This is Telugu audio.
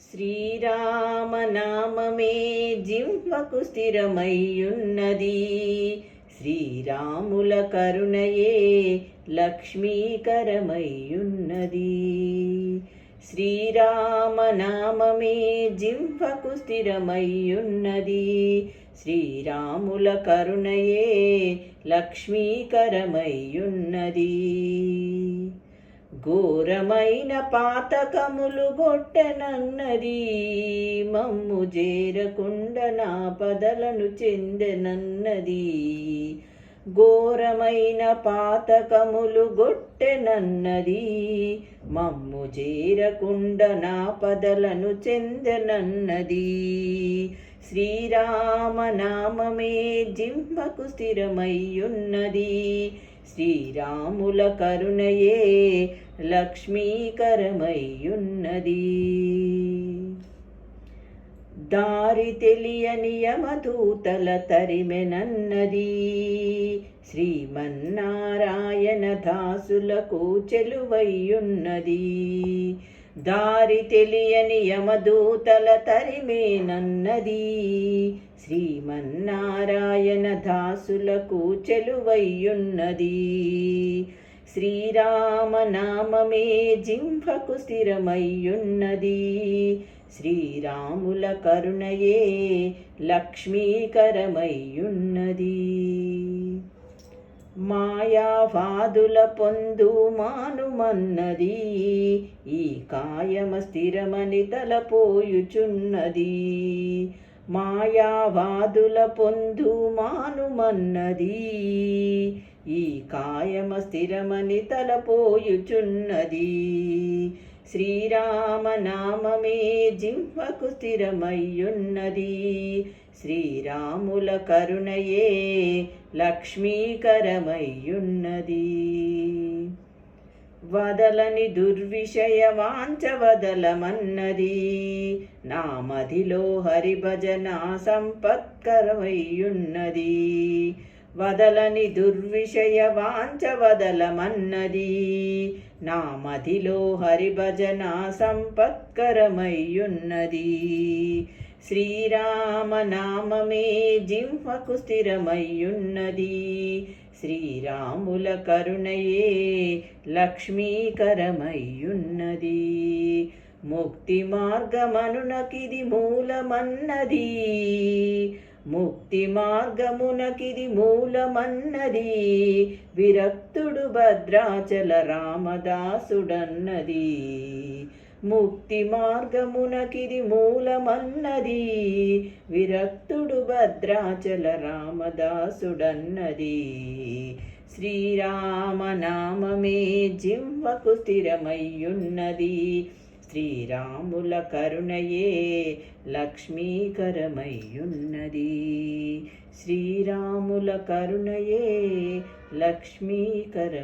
శ్రీరామనామమే జింహకు స్థిరమయ్యున్నది. శ్రీరాముల కరుణయే లక్ష్మీకరమయ్యున్నది. శ్రీరామనామమే జింహకు స్థిరమయ్యున్నది. శ్రీరాముల కరుణయే లక్ష్మీకరమయ్యున్నది. ఘోరమైన పాతకములు గొట్టెనన్నది మమ్ము చేరకుండా నా పదలను చెందెనన్నది ఘోరమైన పాతకములు గొట్టెనన్నది మమ్ము చేరకుండ నా పదలను చెందనన్నది శ్రీరామనామమే జింహకు స్థిరమయ్యున్నది. శ్రీరాముల కరుణయే లక్ష్మీకరమయ్యున్నది. దారి తెలియని యమదూతల తరిమెనన్నది శ్రీమన్నారాయణ దాసులకు చెలువయ్యున్నది. దారి తెలియని యమదూతల తరిమేనన్నది శ్రీమన్నారాయణ దాసులకు చెలువయ్యున్నది. శ్రీరామనామమే జింహకు స్థిరమయ్యున్నది. శ్రీరాముల కరుణయే లక్ష్మీకరమయ్యున్నది. మాయావాదుల పొందు మానుమన్నది ఈ కాయమ స్థిరమని తలపోయుచున్నది. మాయావాదుల పొందు మానుమన్నది ఈ కాయమ స్థిరమని తలపోయుచున్నది. శ్రీరామనామమే జిహ్వకు స్థిరమయ్యున్నది. శ్రీరాముల కరుణయే లక్ష్మీకరమయ్యున్నది. వదలని దుర్విషయ వాంచ వదలమన్నది. నా మదిలో హరిభజన సంపత్కరమయ్యున్నది. వదలని దుర్విషయ వాంచ వదలమన్నది. నా మదిలో హరిభజన సంపత్కరమయ్యున్నది. శ్రీరామనామమే జింహకు స్థిరమయ్యున్నది. శ్రీరాముల కరుణయే లక్ష్మీకరమయ్యున్నది. ముక్తి మార్గమనునకిది మూలమన్నది. ముక్తి మార్గమునకిది మూలమన్నది. విరక్తుడు భద్రాచల రామదాసుడన్నది. ముక్తి మార్గమునకిది మూలమన్నది. విరక్తుడు భద్రాచల రామదాసుడన్నది. శ్రీరామనామమే జింవకు స్థిరమయ్యున్నది. శ్రీరాముల కరుణయే లక్ష్మీకరమయ్యున్నది. శ్రీరాముల కరుణయే లక్ష్మీకరమయ్యున్నది.